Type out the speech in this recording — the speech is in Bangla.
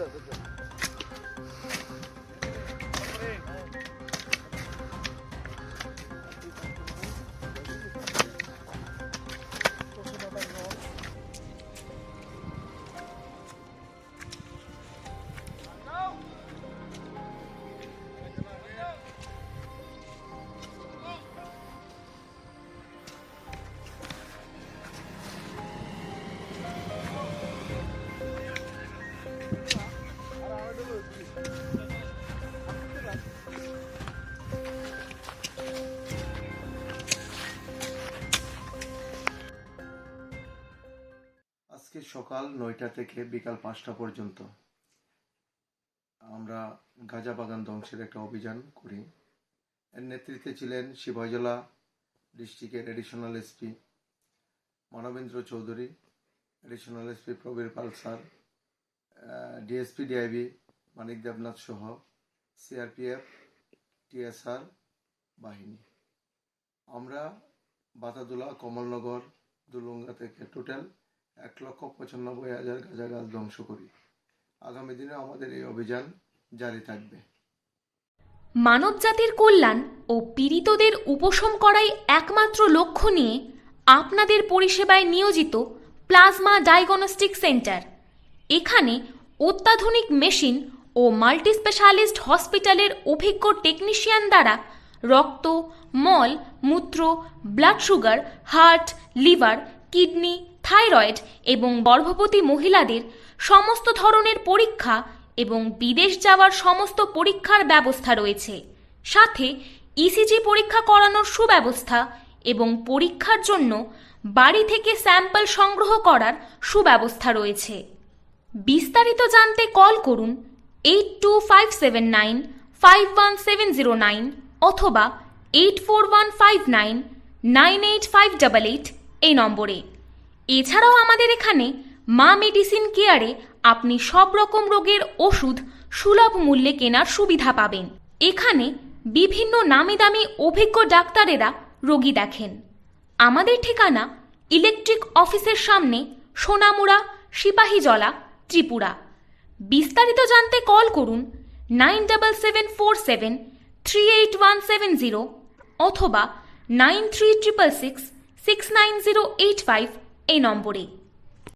对对对。সকাল নয়টা থেকে বিকাল পাঁচটা পর্যন্ত আমরা গাঁজা বাগান ধ্বংসের একটা অভিযান করি। এর নেতৃত্বে ছিলেন শিবজলা ডিস্ট্রিক্টের additional SP Manabendra Chowdhury additional SP Prabir Pal sir DSP DIB Manik Debnath সহ সিআরপিএফ টিএসআর বাহিনী। আমরা বাতাদুলা, কমলনগর, দুলুঙ্গা থেকে টোটাল এক লক্ষ পঁচানব্বই হাজার গাঁজা গাছ ধ্বংস করি। আগামী দিনে আমাদের এই অভিযান জারি থাকবে। মানবজাতির কল্যাণ ও পীড়িতদের উপশম করাই একমাত্র লক্ষ্য নিয়ে আপনাদের পরিষেবায় নিয়োজিত প্লাজমা ডায়াগনস্টিক সেন্টার। এখানে অত্যাধুনিক মেশিন ও মাল্টি স্পেশালিস্ট হসপিটালের অভিজ্ঞ টেকনিশিয়ান দ্বারা রক্ত, মল, মূত্র, blood sugar, heart, liver, kidney thyroid এবং গর্ভবতী মহিলাদের সমস্ত ধরনের পরীক্ষা এবং বিদেশ যাওয়ার সমস্ত পরীক্ষার ব্যবস্থা রয়েছে। সাথে ইসিজি পরীক্ষা করানোর সুব্যবস্থা এবং পরীক্ষার জন্য বাড়ি থেকে স্যাম্পল সংগ্রহ করার সুব্যবস্থা রয়েছে। বিস্তারিত জানতে কল করুন eight two five seven nine five one seven zero nine অথবা eight four one five nine nine eight five double eight এই নম্বরে। এছাড়াও আমাদের এখানে মা মেডিসিন কেয়ারে আপনি সব রকম রোগের ওষুধ সুলভ মূল্যে কেনার সুবিধা পাবেন। এখানে বিভিন্ন নামি দামি অভিজ্ঞ ডাক্তারেরা রোগী দেখেন। আমাদের ঠিকানা ইলেকট্রিক অফিসের সামনে সোনামুড়া, সিপাহীজলা, ত্রিপুরা। বিস্তারিত জানতে কল করুন nine double seven four seven three eight one seven zero অথবা nine three triple six six nine zero eight five এই নম্বরে